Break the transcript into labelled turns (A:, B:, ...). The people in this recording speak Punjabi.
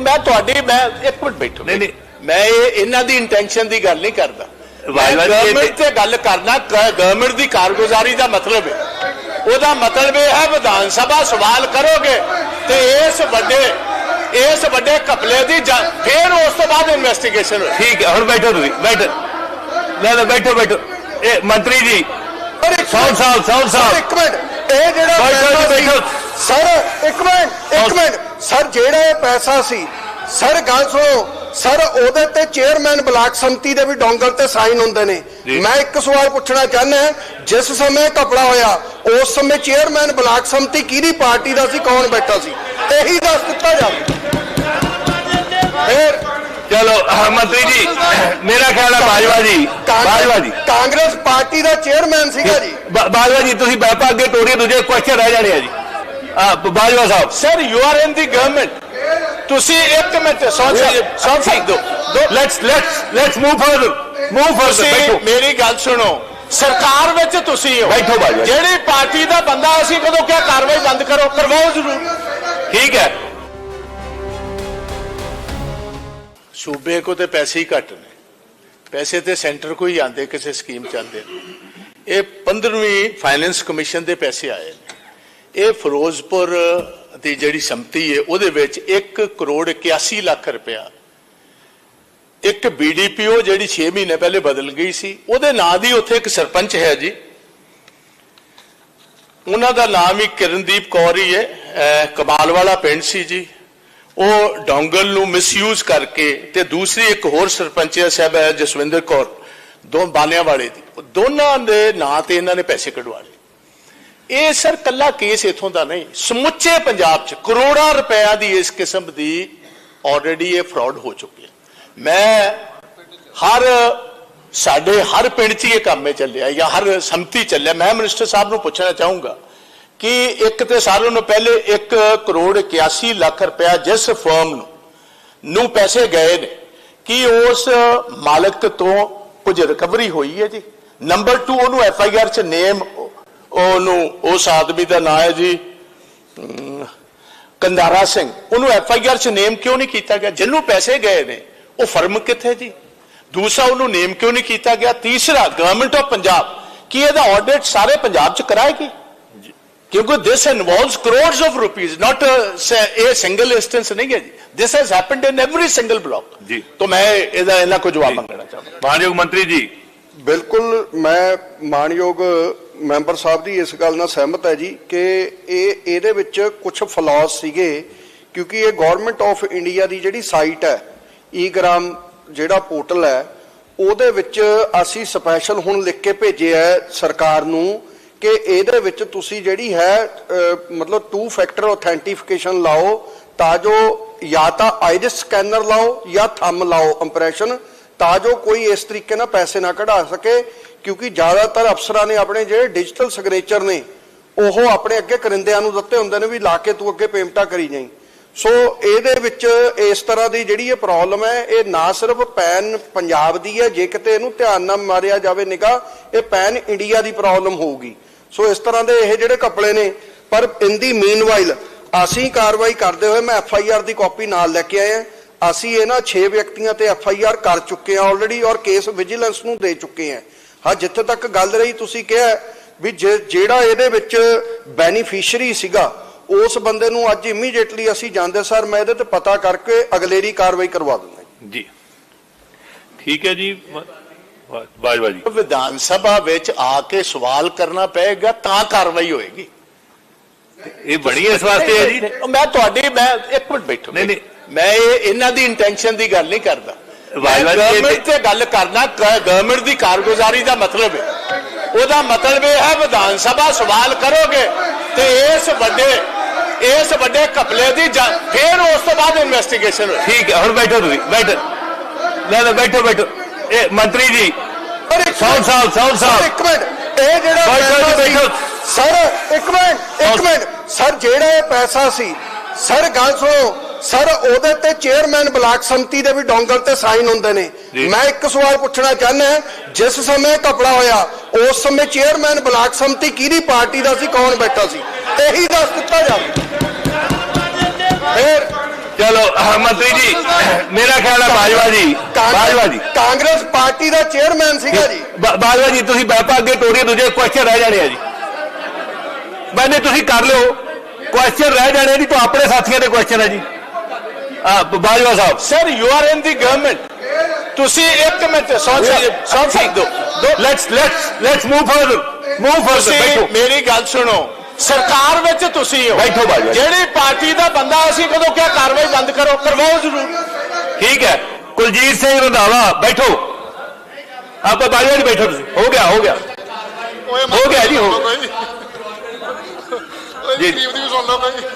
A: ਮੈਂ ਤੁਹਾਡੀ ਮੈਂ ਇੱਕ ਮਿੰਟ ਬੈਠੋ
B: ਨਹੀਂ, ਨਹੀਂ।
A: ਮੈਂ ਇਹ ਇਹਨਾਂ ਦੀ ਇੰਟੈਂਸ਼ਨ ਦੀ ਗੱਲ ਨਹੀਂ ਕਰਦਾ। ਗਵਰਨਮੈਂਟ ਤੇ ਗੱਲ ਕਰਨਾ ਗਵਰਨਮੈਂਟ ਦੀ ਕਾਰਗੁਜ਼ਾਰੀ ਦਾ ਮਤਲਬ ਹੈ। ਉਹਦਾ ਮਤਲਬ ਇਹ ਹੈ ਵਿਧਾਨ ਸਭਾ ਸਵਾਲ ਕਰੋਗੇ ਤੇ ਇਸ ਵੱਡੇ ਇਸ ਵੱਡੇ ਕਪਲੇ ਦੀ ਫਿਰ ਉਸ ਤੋਂ ਬਾਅਦ ਇਨਵੈਸਟੀਗੇਸ਼ਨ
B: ਠੀਕ ਹੈ ਹੁਣ ਬੈਠੋ ਤੁਸੀਂ ਬੈਠੋ। ਲੈ ਲੈ ਬੈਠੋ ਬੈਠੋ। ਇਹ ਮੰਤਰੀ ਜੀ ਸੌ ਸਾਹਿਬ ਸੌ ਸਾਹਿਬ
C: ਇੱਕ ਮਿੰਟ ਇਹ ਜਿਹੜਾ
B: ਬੈਠੋ ਬੈਠੋ।
C: ਸਰ ਇੱਕ ਮਿੰਟ ਇੱਕ ਮਿੰਟ। ਸਰ ਜਿਹੜਾ ਇਹ ਪੈਸਾ ਸੀ ਸਰ ਗੱਲ ਸੁਣੋ। ਸਰ ਉਹਦੇ ਤੇ ਚੇਅਰਮੈਨ ਬਲਾਕ ਸੰਮਤੀ ਦੇ ਵੀ ਡੋਂਗਲ ਤੇ ਸਾਈਨ ਹੁੰਦੇ ਨੇ। ਮੈਂ ਇੱਕ ਸਵਾਲ ਪੁੱਛਣਾ ਚਾਹੁੰਦਾ ਜਿਸ ਸਮੇਂ ਕਪੜਾ ਹੋਇਆ ਉਸ ਸਮੇਂ ਚੇਅਰਮੈਨ ਬਲਾਕ ਸੰਮਤੀ ਕਿਹਦੀ ਪਾਰਟੀ ਦਾ ਸੀ ਕੌਣ ਬੈਠਾ ਸੀ? ਇਹੀ ਦੱਸ ਦਿੱਤਾ ਜਾਵੇ। ਫਿਰ
B: ਚਲੋ ਮੰਤਰੀ ਜੀ ਮੇਰਾ ਖਿਆਲ ਹੈ ਬਾਜਵਾ ਜੀ ਬਾਜਵਾ ਜੀ।
C: ਕਾਂਗਰਸ ਪਾਰਟੀ ਦਾ ਚੇਅਰਮੈਨ ਸੀਗਾ ਜੀ।
B: ਬਾਜਵਾ ਜੀ ਤੁਸੀਂ ਬੈਪਾ ਅੱਗੇ ਤੋੜੀਏ ਦੂਜੇ ਕੁਐਸਚਨ ਰਹਿ ਜਾਣੇ ਆ ਜੀ। Bajwa sahib.
A: Sir you are in the government ਤੁਸੀਂ ਇੱਕ ਮਿੰਟ ਸੌ ਸੌ ਸਿੰਘ ਦੋ ਦੋ
B: let's let's let's move further move further
A: ਮੇਰੀ ਗੱਲ ਸੁਣੋ। ਸਰਕਾਰ ਵਿੱਚ ਤੁਸੀਂ ਹੋ।
B: ਬੈਠੋ ਬਾਜਵਾ ਜੀ।
A: ਜਿਹੜੀ ਪਾਰਟੀ ਦਾ ਬੰਦਾ ਅਸੀਂ ਕਦੋਂ ਕਿਹਾ ਕਾਰਵਾਈ ਬੰਦ ਕਰੋ ਕਰਵਾਓ ਜ਼ਰੂਰ।
B: ਠੀਕ ਹੈ।
A: ਸੂਬੇ ਕੋ ਤੇ ਪੈਸੇ ਹੀ ਘੱਟ ਨੇ। ਪੈਸੇ ਤੇ ਸੈਂਟਰ ਕੋ ਹੀ ਕਿਸੇ ਸਕੀਮ ਚ ਆਉਂਦੇ ਨੇ। ਇਹ 15ਵੀਂ ਫਾਈਨੈਂਸ ਕਮਿਸ਼ਨ ਦੇ ਪੈਸੇ ਆਏ ਨੇ। ਇਹ ਫਿਰੋਜ਼ਪੁਰ ਦੀ ਜਿਹੜੀ ਸੰਮਤੀ ਹੈ, ਉਹਦੇ ਵਿੱਚ 1 ਕਰੋੜ 81 ਲੱਖ ਰੁਪਇਆ। ਇੱਕ ਬੀਡੀਪੀਓ ਜਿਹੜੀ 6 ਮਹੀਨੇ ਪਹਿਲੇ ਬਦਲ ਗਈ ਸੀ, ਉਹਦੇ ਨਾਂ ਦੀ ਉੱਥੇ ਇੱਕ ਸਰਪੰਚ ਹੈ ਜੀ। ਉਹਨਾਂ ਦਾ ਨਾਮ ਹੀ ਕਿਰਨਦੀਪ ਕੌਰ ਹੀ ਹੈ ਕਮਾਲ ਵਾਲਾ ਪਿੰਡ ਸੀ ਜੀ। ਉਹ ਡੋਂਗਲ ਨੂੰ ਮਿਸਯੂਜ਼ ਕਰਕੇ ਤੇ ਦੂਸਰੀ ਇੱਕ ਹੋਰ ਸਰਪੰਚ ਸਾਹਿਬ ਹੈ ਜਸਵਿੰਦਰ ਕੌਰ, ਦੋ ਬਾਲਿਆਂ ਵਾਲੇ ਦੀ। ਦੋਨਾਂ ਦੇ ਨਾਂ ਤੇ ਇਹਨਾਂ ਨੇ ਪੈਸੇ ਕਢਵਾ ਲਏ। ਇਹ ਸਰ ਕੱਲਾ ਕੇਸ ਇਥੋਂ ਦਾ ਨਹੀਂ, ਸਮੁੱਚੇ ਪੰਜਾਬ 'ਚ ਕਰੋੜਾਂ ਰੁਪਇਆ ਦੀ ਇਸ ਕਿਸਮ ਦੀ ਆਲਰੇਡੀ ਇਹ ਫਰਾਡ ਹੋ ਚੁੱਕੀ ਹੈ। ਮੈਂ ਹਰ, ਸਾਡੇ ਹਰ ਪਿੰਡ 'ਚ ਇਹ ਕੰਮ ਇਹ ਚੱਲਿਆ ਜਾਂ ਹਰ ਸੰਮਤੀ ਚੱਲਿਆ। ਮੈਂ ਮਿਨਿਸਟਰ ਸਾਹਿਬ ਨੂੰ ਪੁੱਛਣਾ ਚਾਹੂੰਗਾ ਕਿ ਇੱਕ ਤੇ ਸਾਰਿਆਂ ਨੂੰ ਪਹਿਲੇ 1 ਕਰੋੜ 81 ਲੱਖ ਰੁਪਇਆ ਜਿਸ ਫਰਮ ਨੂੰ ਨੂੰ ਪੈਸੇ ਗਏ ਨੇ, ਕਿ ਉਸ ਮਾਲਕ ਤੋਂ ਕੁਝ ਰਿਕਵਰੀ ਹੋਈ ਹੈ ਜੀ? ਨੰਬਰ 2 ਉਹਨੂੰ ਐਫ ਆਈ ਆਰ ਚ ਨੇਮ ਉਹਨੂੰ ਉਸ ਆਦਮੀ ਦਾ ਨਾਮ ਹੈ ਜੀ ਕੰਦਾਰਾ ਸਿੰਘ। ਉਹਨੂੰ ਐਫ ਆਈ ਆਰ ਚ ਨੇਮ ਕਿਉਂ ਨਹੀਂ ਕੀਤਾ ਗਿਆ? ਜਿਹਨੂੰ ਪੈਸੇ ਗਏ ਨੇ ਉਹ ਫਰਮ ਕਿੱਥੇ ਜੀ? ਦੂਸਰਾ ਉਹਨੂੰ ਨੇਮ ਕਿਉਂ ਨਹੀਂ ਕੀਤਾ ਗਿਆ? ਤੀਸਰਾ ਗਵਰਨਮੈਂਟ ਆਫ ਪੰਜਾਬ ਕੀ ਇਹਦਾ ਆਡਿਟ ਸਾਰੇ ਪੰਜਾਬ ਚ ਕਰਾਏਗੀ ਕਿਉਂਕਿ involves crores of rupees not a, a single instance ਨਹੀਂ ਹੈ ਜੀ। This has happened in every single block
B: ਜੀ।
A: ਤਾਂ ਮੈਂ ਇਹਦਾ ਇਹਨਾਂ ਕੋ ਜਵਾਬ ਮੰਗਣਾ ਚਾਹੁੰਦਾ
B: ਮਾਨਯੋਗ ਮੰਤਰੀ ਜੀ।
C: ਬਿਲਕੁਲ ਮੈਂ ਮਾਨਯੋਗ ਮੈਂਬਰ ਸਾਹਿਬ ਦੀ ਇਸ ਗੱਲ ਨਾਲ ਸਹਿਮਤ ਹੈ ਜੀ ਕਿ ਇਹ, ਇਹਦੇ ਵਿੱਚ ਕੁਝ ਫਲॉस ਸੀਗੇ ਕਿਉਂਕਿ ਇਹ ਗਵਰਨਮੈਂਟ ਆਫ ਇੰਡੀਆ ਦੀ ਜਿਹੜੀ ਸਾਈਟ ਹੈ ਈਗ੍ਰਾਮ ਜਿਹੜਾ ਪੋਰਟਲ ਹੈ, ਉਹਦੇ ਵਿੱਚ ਅਸੀਂ ਸਪੈਸ਼ਲ ਹੁਣ ਲਿਖ ਕੇ ਭੇਜਿਆ ਹੈ ਸਰਕਾਰ ਨੂੰ ਕਿ ਇਹਦੇ ਵਿੱਚ ਤੁਸੀਂ ਜਿਹੜੀ ਹੈ ਮਤਲਬ ਟੂ ਫੈਕਟਰ ਆਥੈਂਟੀਫਿਕੇਸ਼ਨ ਲਾਓ ਤਾਂ ਜੋ ਜਾਂ ਤਾਂ ਆਈਰਿਸ ਸਕੈਨਰ ਲਾਓ ਜਾਂ ਥੰਮ ਲਾਓ ਇੰਪ੍ਰੈਸ਼ਨ ਤਾਂ ਜੋ ਕੋਈ ਇਸ ਤਰੀਕੇ ਨਾਲ ਪੈਸੇ ਨਾ ਕਢਾ ਸਕੇ। ਕਿਉਂਕਿ ਜ਼ਿਆਦਾਤਰ ਅਫਸਰਾਂ ਨੇ ਆਪਣੇ ਜਿਹੜੇ ਡਿਜੀਟਲ ਸਿਗਨੇਚਰ ਨੇ, ਉਹ ਆਪਣੇ ਅੱਗੇ ਕਰਿੰਦਿਆਂ ਨੂੰ ਦਿੱਤੇ ਹੁੰਦੇ ਨੇ ਵੀ ਲਾ ਕੇ ਤੂੰ ਅੱਗੇ ਪੇਮੈਂਟਾਂ ਕਰੀ ਜਾਈਂ। ਸੋ ਇਹਦੇ ਵਿੱਚ ਇਸ ਤਰ੍ਹਾਂ ਦੀ ਜਿਹੜੀ ਇਹ ਪ੍ਰੋਬਲਮ ਹੈ, ਇਹ ਨਾ ਸਿਰਫ ਪੈਨ ਪੰਜਾਬ ਦੀ ਹੈ, ਜੇ ਕਿਤੇ ਇਹਨੂੰ ਧਿਆਨ ਨਾਲ ਮਾਰਿਆ ਜਾਵੇ ਨਿਗਾ ਇਹ ਪੈਨ ਇੰਡੀਆ ਦੀ ਪ੍ਰੋਬਲਮ ਹੋਊਗੀ। ਸੋ ਇਸ ਤਰ੍ਹਾਂ ਦੇ ਇਹ ਜਿਹੜੇ ਕਪੜੇ ਨੇ, ਪਰ ਇਨ ਦੀ ਮੀਨਵਾਈਲ ਅਸੀਂ ਕਾਰਵਾਈ ਕਰਦੇ ਹੋਏ ਮੈਂ ਐਫ ਆਈ ਆਰ ਦੀ ਕਾਪੀ ਨਾਲ ਲੈ ਕੇ ਆਏ ਹਾਂ ਅਸੀਂ ਇਹਨਾਂ 6 ਵਿਅਕਤੀਆਂ ਤੇ ਐਫ ਆਈ ਆਰ ਕਰ ਚੁੱਕੇ ਹਾਂ ਆਲਰੇਡੀ ਔਰ ਕੇਸ ਵਿਜੀਲੈਂਸ ਨੂੰ ਦੇ ਚੁੱਕੇ ਹਾਂ ਹਾਂ ਜਿੱਥੇ ਤੱਕ ਗੱਲ ਰਹੀ ਤੁਸੀਂ ਕਿਹਾ ਵੀ ਜੇ- ਜਿਹੜਾ ਇਹਦੇ ਵਿੱਚ ਬੈਨੀਫੀਸ਼ੀਅਰੀ ਸੀਗਾ ਉਸ ਬੰਦੇ ਨੂੰ ਅੱਜ ਇਮੀਡੀਏਟਲੀ ਅਸੀਂ ਜਾਂਦੇ ਸਰ ਮੈਂ ਇਹਦੇ ਤੇ ਪਤਾ ਕਰਕੇ ਅਗਲੇਰੀ ਕਾਰਵਾਈ ਕਰਵਾ ਦਿੰਦਾ
B: ਜੀ। ਠੀਕ ਹੈ ਜੀ। ਬਾਜਵਾ ਜੀ।
A: ਵਿਧਾਨ ਸਭਾ ਵਿੱਚ ਆ ਕੇ ਸਵਾਲ ਕਰਨਾ ਪਏਗਾ ਤਾਂ ਕਾਰਵਾਈ ਹੋਏਗੀ।
B: ਇਹ ਬਣੀ ਇਸ ਵਾਸਤੇ ਹੈ ਜੀ?
A: ਮੈਂ ਤੁਹਾਡੀ ਮੈਂ ਇੱਕ ਮਿੰਟ ਬੈਠੋ।
B: ਨਹੀਂ, ਨਹੀਂ।
A: ਮੈਂ ਇਹ ਇਹਨਾਂ ਦੀ ਇੰਟੈਂਸ਼ਨ ਦੀ ਗੱਲ ਨਹੀਂ ਕਰਦਾ। ਗਵਰਨਮੈਂਟ ਤੇ ਗੱਲ ਕਰਨਾ ਗਵਰਨਮੈਂਟ ਦੀ ਕਾਰਗੁਜ਼ਾਰੀ ਦਾ ਮਤਲਬ ਹੈ। ਉਹਦਾ ਮਤਲਬ ਇਹ ਹੈ ਵਿਧਾਨ ਸਭਾ ਸਵਾਲ ਕਰੋਗੇ ਤੇ ਇਸ ਵੱਡੇ ਇਸ ਵੱਡੇ ਕਪਲੇ ਦੀ ਫਿਰ ਉਸ ਤੋਂ ਬਾਅਦ ਇਨਵੈਸਟੀਗੇਸ਼ਨ
B: ਠੀਕ ਹੈ ਹੁਣ ਬੈਠੋ ਤੁਸੀਂ ਬੈਠੋ। ਲੈ ਲੈ ਬੈਠੋ ਬੈਠੋ। ਇਹ ਮੰਤਰੀ ਜੀ ਸੌ ਸਾਹਿਬ ਸੌ
C: ਸਰ
B: ਸਾਹਿਬ
C: ਇੱਕ ਮਿੰਟ ਇਹ ਜਿਹੜਾ ਪੈਸਾ ਸੀ। ਸਰ ਇੱਕ ਮਿੰਟ ਇੱਕ ਮਿੰਟ। ਸਰ ਜਿਹੜਾ ਇਹ ਪੈਸਾ ਸੀ ਸਰ ਗੱਲ ਸੁਣੋ। ਸਰ ਉਹਦੇ ਤੇ ਚੇਅਰਮੈਨ ਬਲਾਕ ਸੰਮਤੀ ਦੇ ਵੀ ਡੋਂਗਲ ਤੇ ਸਾਈਨ ਹੁੰਦੇ ਨੇ। ਮੈਂ ਇੱਕ ਸਵਾਲ ਪੁੱਛਣਾ ਚਾਹੁੰਦਾ ਜਿਸ ਸਮੇਂ ਕਪੜਾ ਹੋਇਆ ਉਸ ਸਮੇਂ ਚੇਅਰਮੈਨ ਬਲਾਕ ਸੰਮਤੀ ਕਿਹਦੀ ਪਾਰਟੀ ਦਾ ਸੀ ਕੌਣ ਬੈਠਾ ਸੀ? ਇਹੀ ਦੱਸ ਦਿੱਤਾ ਜਾਵੇ। ਫਿਰ
B: ਚਲੋ ਮੰਤਰੀ ਜੀ ਮੇਰਾ ਖਿਆਲ ਹੈ ਬਾਜਵਾ ਜੀ ਬਾਜਵਾ ਜੀ।
C: ਕਾਂਗਰਸ ਪਾਰਟੀ ਦਾ ਚੇਅਰਮੈਨ ਸੀਗਾ ਜੀ।
B: ਬਾਜਵਾ ਜੀ ਤੁਸੀਂ ਬੈਪਾ ਅੱਗੇ ਤੋਰੀਏ ਦੂਜੇ ਕੁਐਸਚਨ ਰਹਿ ਜਾਣੇ ਆ ਜੀ। ਮੈਨੇ ਤੁਸੀਂ ਕਰ ਲਿਓ। ਕੁਐਸਚਨ ਰਹਿ ਜਾਣੇ ਜੀ ਤੋਂ ਆਪਣੇ ਸਾਥੀਆਂ ਦੇ ਕੁਐਸਚਨ ਹੈ ਜੀ। Bajwa sahib.
A: Sir you are in the government ਤੁਸੀਂ ਇੱਕ ਮਿੰਟ ਸੌ ਸੌ ਦੋ
B: let's let's let's move further move further ਬੈਠੋ।
A: ਮੇਰੀ ਗੱਲ ਸੁਣੋ। ਸਰਕਾਰ ਵਿੱਚ ਤੁਸੀਂ ਹੋ।
B: ਬੈਠੋ ਬਾਜਵਾ।
A: ਜਿਹੜੀ ਪਾਰਟੀ ਦਾ ਬੰਦਾ ਅਸੀਂ ਕਦੋਂ ਕਿਹਾ ਕਾਰਵਾਈ ਬੰਦ ਕਰੋ ਕਰਵਾਓ ਜ਼ਰੂਰ।
B: ਠੀਕ ਹੈ। ਕੁਲਜੀਤ ਸਿੰਘ ਰੰਧਾਵਾ ਬੈਠੋ। ਆਪਾਂ ਬਾਜਵਾ ਜੀ ਬੈਠੋ ਤੁਸੀਂ। ਹੋ ਗਿਆ ਹੋ ਗਿਆ। ਹੋ ਗਿਆ ਜੀ, ਹੋ ਗਿਆ।
D: ਜੀ।